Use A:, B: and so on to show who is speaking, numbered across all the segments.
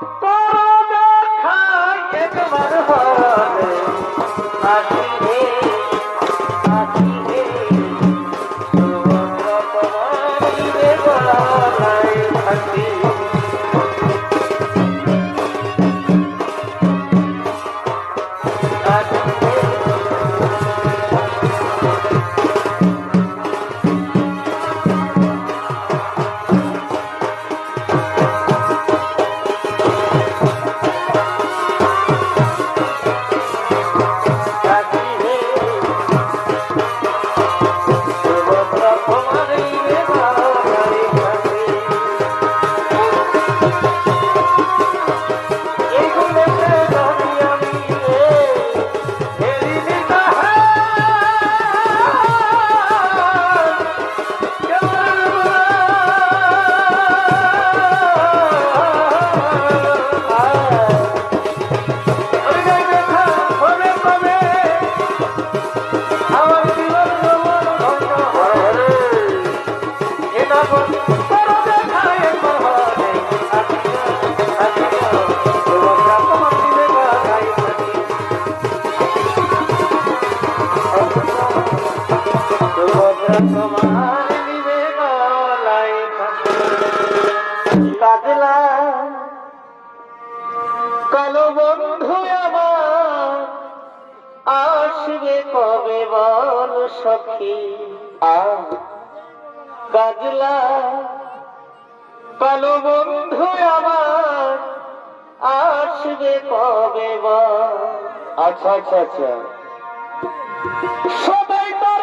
A: তোর দেখায় একবার সখী আ কাজলা কালো বন্ধু আমার, আসবে কবে আচ্ছা আচ্ছা আচ্ছা। সবাই তার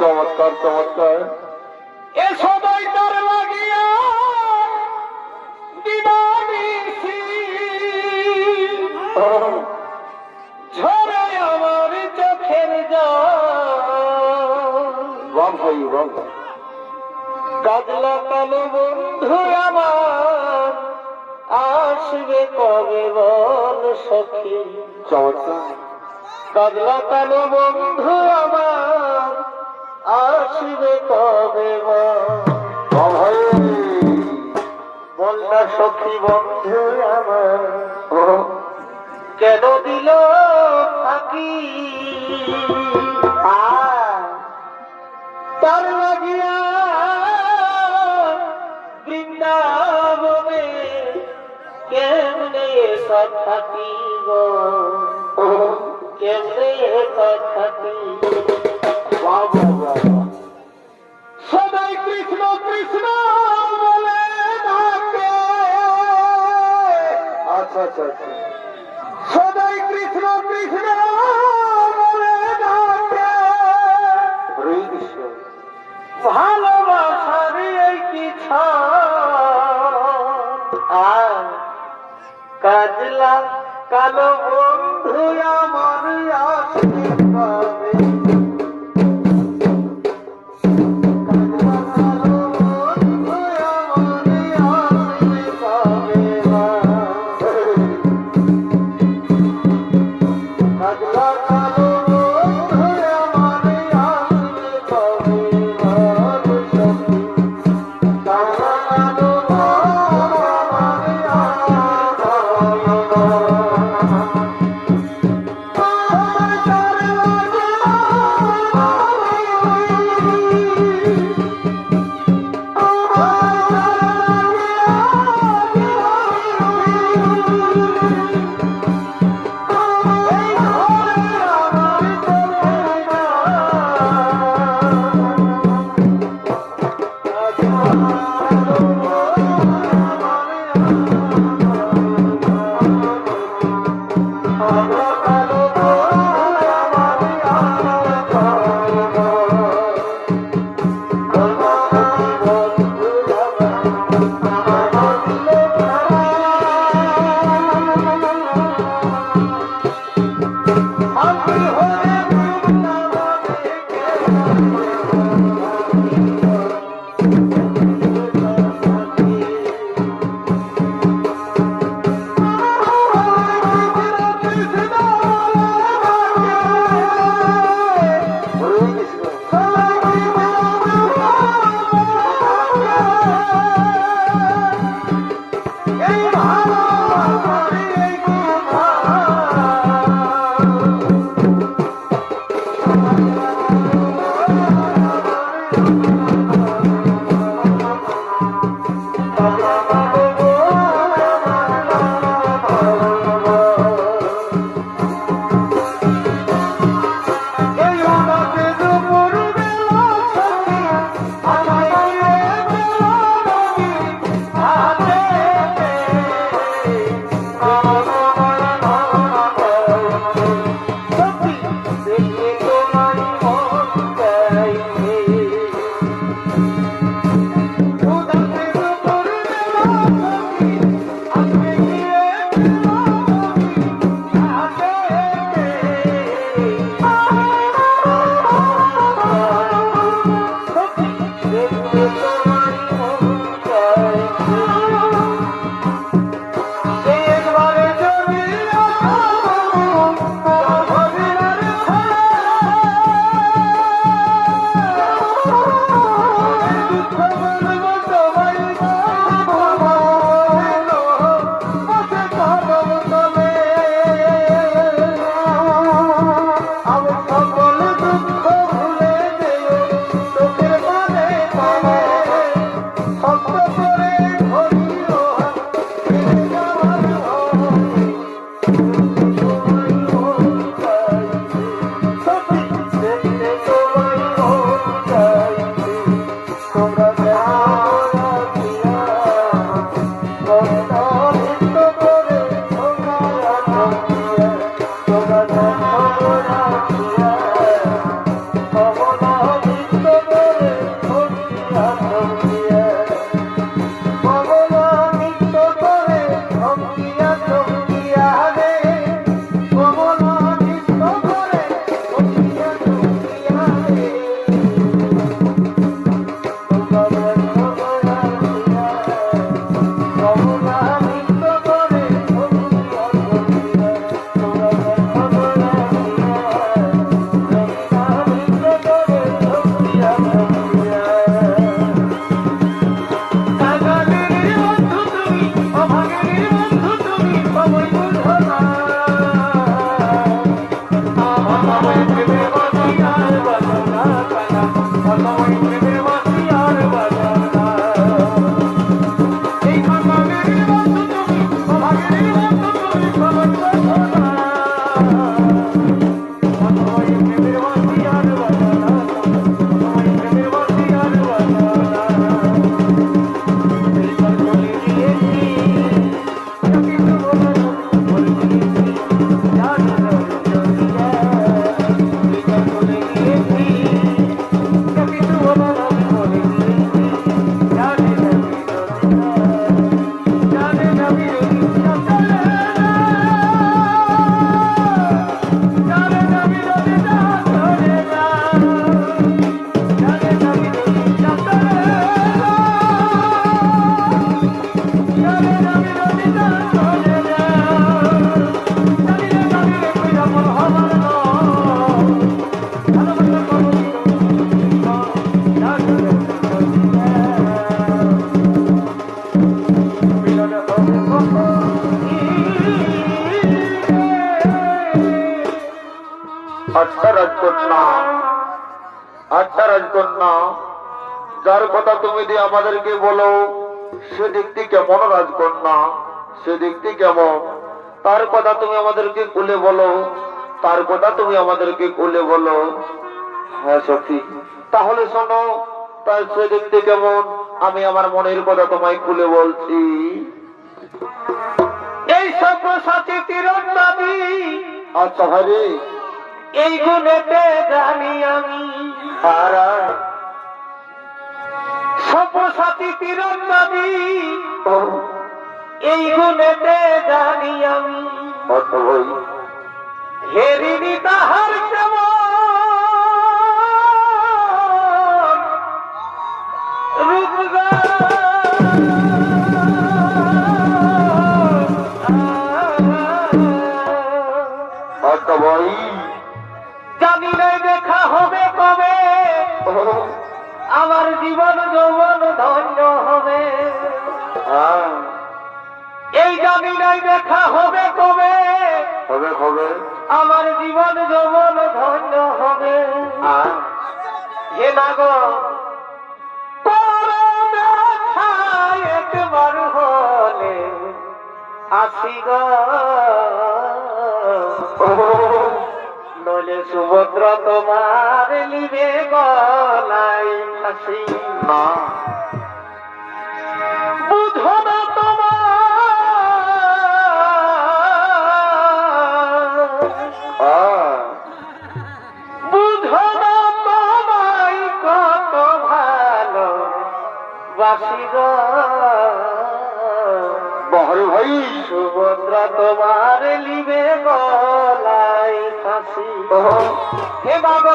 A: চমৎকার চমৎকার। এ সবাই তার লাগিয়া দিবানিসি ঝরে আমার চোখের জল। ভাই রং কাজলা কালো বন্ধু আমার আসবে কবে বল সখী? চমৎকার। কাজলা কালো বন্ধু আমার আসবে কবে বল? বলনা সখী বন্ধু আমার। কেন দিল ফাঁকি তার বৃন্দাবনে কেমনে কথাটি গো কেমনে কথাটি সবাই কৃষ্ণ কৃষ্ণ বলে আচ্ছা আচ্ছা আচ্ছা সবাই কৃষ্ণ কৃষ্ণ বলে ডাকে হরে কৃষ্ণ ভালোবাসার এই কি আর কাজলা কালো বন্ধু আমার আসবে
B: রাজকন্যা আচ্ছা রাজকন্যা যার কথা তুমি দিয়ে আমাদেরকে বলো, সে দেখতে কেমন রাজকন্যা? সে দেখতে কেমন? তার কথা তুমি আমাদেরকে খুলে বলো। তার কথা তুমি আমাদেরকে খুলে বলো। হ্যাঁ সত্যি তাহলে শোনো, তার সে দেখতে কেমন? আমি আমার মনের কথা তোমায় খুলে বলছি।
A: এই সব সাথী তীরণ
B: আচ্ছা ভাই
A: এই গুণেতে জানি আমি। সব সাথী তীরণ দাবি এই গুণেতে জানি আমি। হেরিনি তাহার কেমন? হে বাবু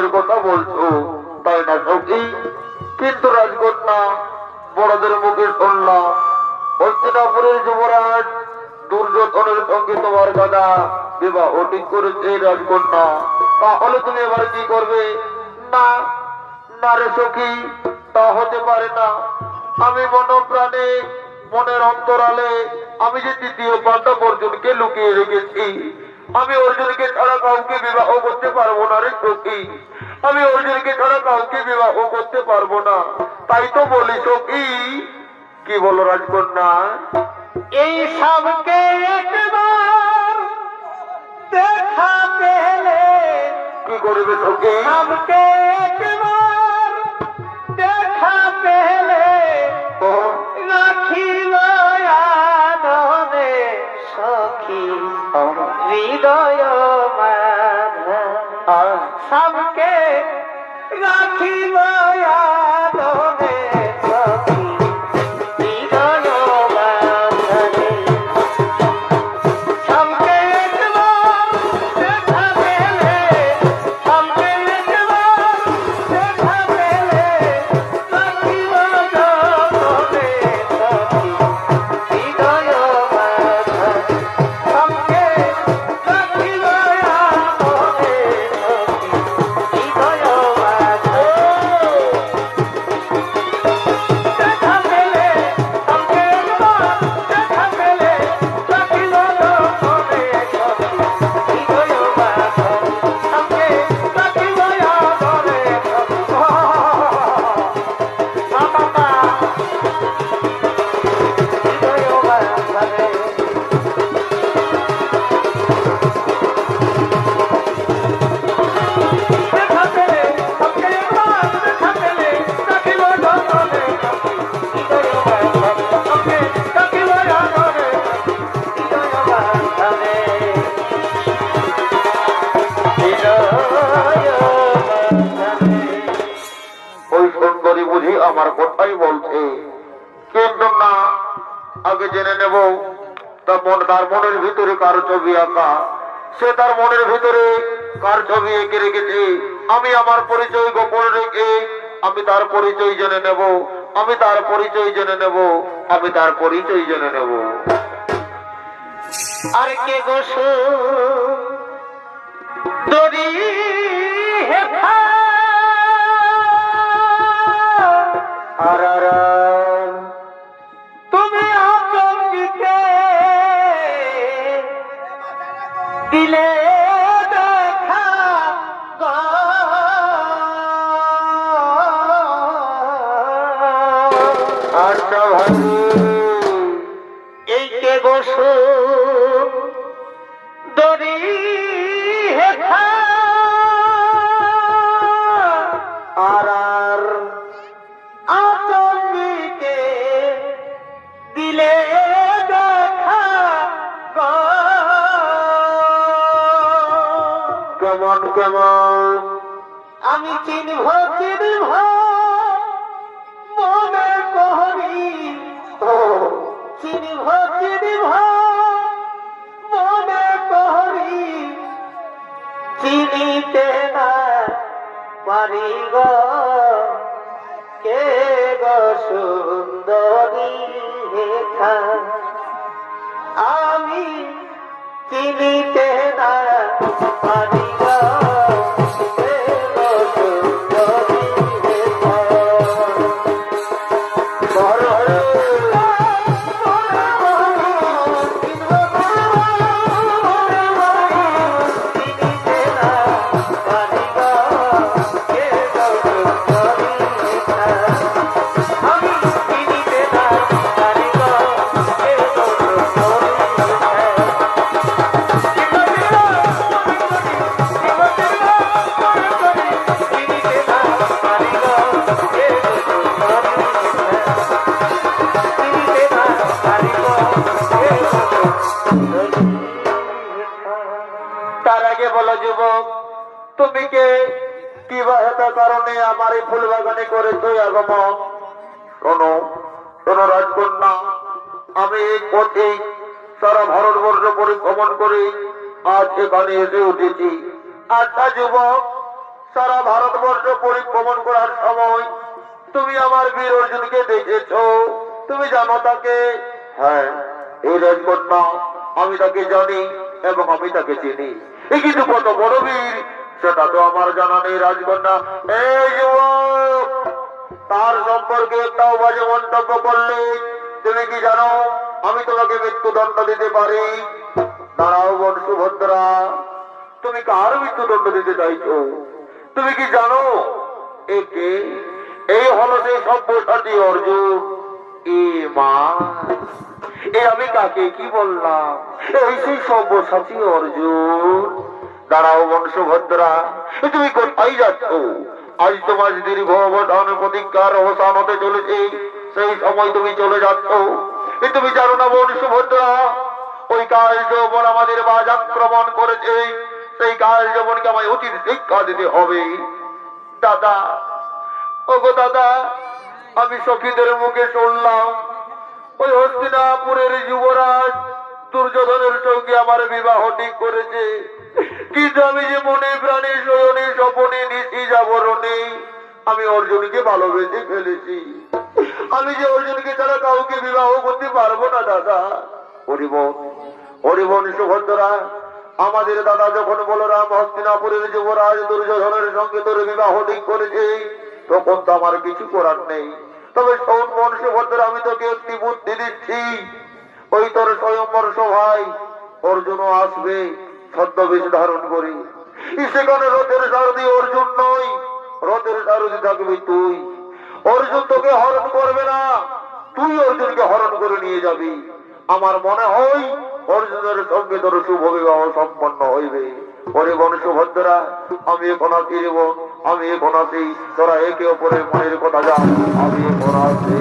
B: অর্জুনের কথা বলছো, তাই না সখী? কিন্তু রাজকন্যা বড়দের মুখে শুনলাম। হস্তিনাপুরের যুবরাজ দুর্যোধনের সঙ্গে তোমার দাদা বিবাহ ঠিক করেছে রাজকন্যা তাহলে তুমি এবার কি করবে? না না রে সখী, তা হতে পারে না। আমি মনপ্রাণে, মনের অন্তরালে, আমি যে দ্বিতীয় পাণ্ডব অর্জুনকে লুকিয়ে রেখেছি। আমি অর্জুনকে ছাড়া কাউকে বিবাহ করতে পারব না রে সখী। আমি অর্জুনকে ছাড়া কাউকে বিবাহ করতে পারব না। তাই তো বলি সখী কি বলো রাজকন্যা?
A: এই সবকে একবার দেখা পেলে
B: কি করবে সখী?
A: সবকে একবার দেখা পেলে রাখিল সখী। হৃদয় রাখিল
B: ভিতরে কার ছবি আঁকা? সে তার মনের ভিতরে কার ছবি এঁকে রেখেছে? আমি আমার পরিচয় গোপন রেখে আমি তার পরিচয় জেনে নেব। আমি তার পরিচয় জেনে নেব। আমি তার পরিচয় জেনে নেব।
A: আর কে গোসু হেখা আর আর। দিলে চিনিতে না পারি গো। কে গো সুন্দরী আমি চিনিতে না
B: আগমন। শোনো শোনো রাজকন্যা, আমি পথে সারা ভারতবর্ষ পরিভ্রমণ করে আজ এখানে এসে উঠেছি। আচ্ছা যুবক, সারা ভারতবর্ষ পরিভ্রমণ করার সময় তুমি আমার বীর অর্জুনকে দেখেছ। তুমি জানো তাকে? হ্যাঁ এই রাজকন্যা, আমি তাকে জানি এবং আমি তাকে চিনি। কিন্তু কত বড় বীর, সেটা তো আমার জানা নেই রাজকন্যা। এই যুবক তার সম্পর্কে একটাও বাজে মন্তব্য করলে তুমি কি জানো, আমি তোমাকে মৃত্যুদণ্ড দিতে পারি? দাঁড়াও বোন সুভদ্রা, তুমি কার মৃত্যুদণ্ড দিতে চাইছো? তুমি কি জানো একে এই হলো সেই সভ্যসাচী অর্জুন। এ মা। এ আমি কাকে? কি বললাম? এই সেই সব্যসাচী অর্জুন। দাঁড়াও বংশভদ্রা তুমি কোথায় যাচ্ছ? আজ তোমার দীর্ঘ অবধান প্রতিজ্ঞার অবসান হতে চলেছে। সেই সময় তুমি চলে যাচ্ছ। তুমি জানো না বংশভদ্রা ওই কাল যৌবন আমাদের বাজ আক্রমণ করেছে। সেই কাল যৌবনকে আমায় উচিত শিক্ষা দিতে হবে। দাদা, ওগো দাদা, আমি সখীদের মুখে শুনলাম, ওই হস্তিনাপুরের যুবরাজ দুর্যোধনের সঙ্গে আমার বিবাহ ঠিক করেছে। কিন্তু আমি যে মনে প্রাণে শয়নে, স্বপনে নিশি যাবরণে আমি অর্জুনকে ভালোবেসে ফেলেছি। আমি যে অর্জুনকে ছাড়া কাউকে বিবাহ করতে পারব না, দাদা। হরিবন হরিবন সুভদ্রা, আমাদের দাদা যখন বলরাম হস্তিনাপুরের যুবরাজ দুর্যোধনের সঙ্গে তোর বিবাহ ঠিক করেছে, তখন তো আমার কিছু করার নেই। তবে শোন মন সুভদ্রা, আমি তোকে একটি বুদ্ধি দিচ্ছি। ওই তোর স্বয়ম্বর সভায় অর্জুনও আসবে ছদ্মবেশ ধারণ করে। সেখানে রথের সারথি অর্জুন নয় রথের সারথি থাকবি তুই। অর্জুন তোকে হরণ করবে না তুই অর্জুনকে হরণ করে নিয়ে যাবি। আমার মনে হয় অর্জুনের সঙ্গে তোর শুভ বিবাহ সম্পন্ন হইবে। পরে সুভদ্রা আমি এখন রে বোন, আমি এখন আসি তোরা একে অপরের মনের কথা যা আমি এখন আসি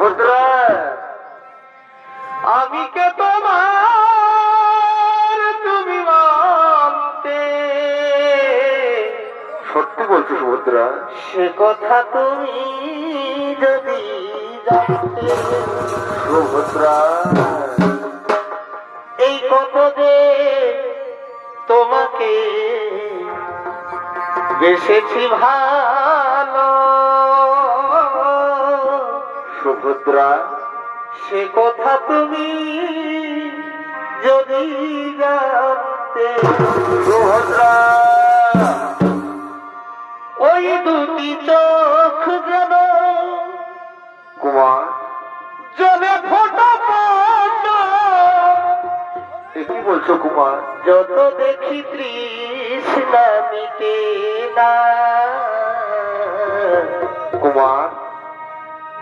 B: সুভদ্রা
A: আমি কে তোমার তুমি মানতে?
B: সত্যি বলছো সুভদ্রা।
A: সে কথা তুমি যদি জানতে।
B: সুভদ্রা।
A: এই কত যে তোমাকে বেসেছি ভালো
B: সুভদ্রা
A: সে কথা তুমি যদি জানতে
B: সুভদ্রা।
A: ওই দুটি চোখ যেন
B: কুমার।
A: জলে ফোটা
B: কি বলছো কুমার?
A: যত দেখি তৃষ্ণা মিটে না।
B: কুমার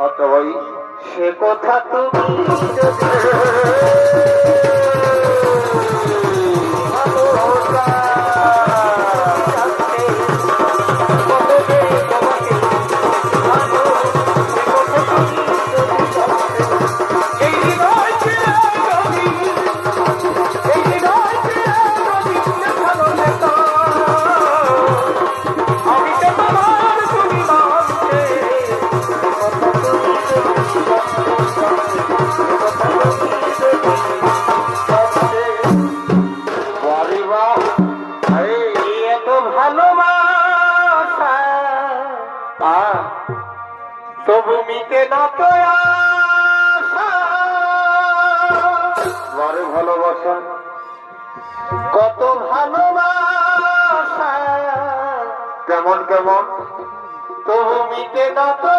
B: ভাই
A: সে কথা তুমি ভালোবাসা। কত ভালোবাসা।
B: কেমন কেমন?
A: তবু মিটে না তো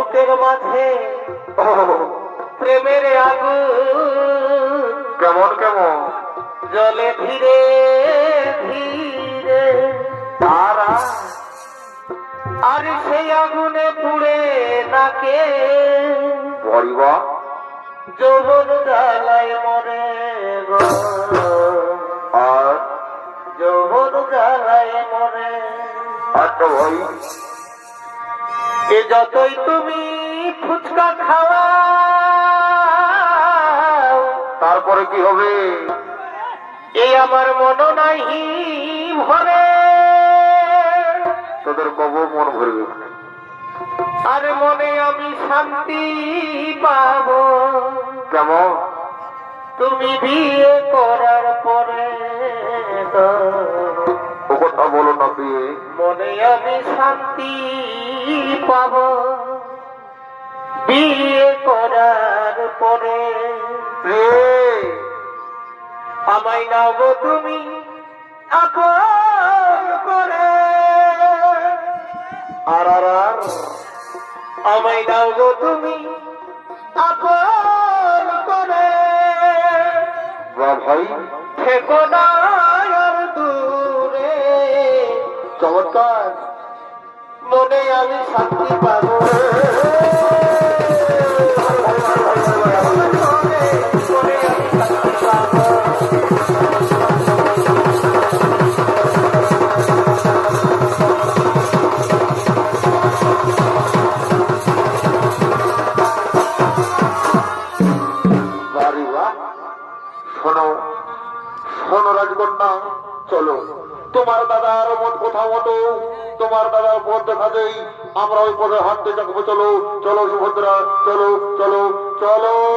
A: বুকের মাঝে। প্রেমের আগুন
B: কেমন কেমন?
A: জলে ধীরে ধীরে
B: আর আর
A: আর সেই আগুনে পুড়ে নাকে।
B: বাড়ি বা?
A: যৌবন জ্বালায় মরে গো।
B: আর?
A: যৌবন জ্বালায় মরে।
B: আচ্ছা ভাই
A: এ যতই তুমি ফুচকা খাওয়া
B: তারপরে কি হবে?
A: এই আমার মন নাহি ভরে।
B: তোদের কব মন ভরবে
A: আর মনে আমি শান্তি পাবো।
B: কেমন?
A: তুমি বিয়ে করার পরে
B: ও কথা বলো না বিয়ে
A: মনে আমি শান্তি পাব বিয়ে করার পরে আমায় নাও তুমি আপন করে। আর আর আর। আমায় দাও গো তুমি আপন করে।
B: ভাই।
A: শান্তি পাবে
B: হাত দুইটা চলো চলো সুভদ্রা চলো চলো চলো।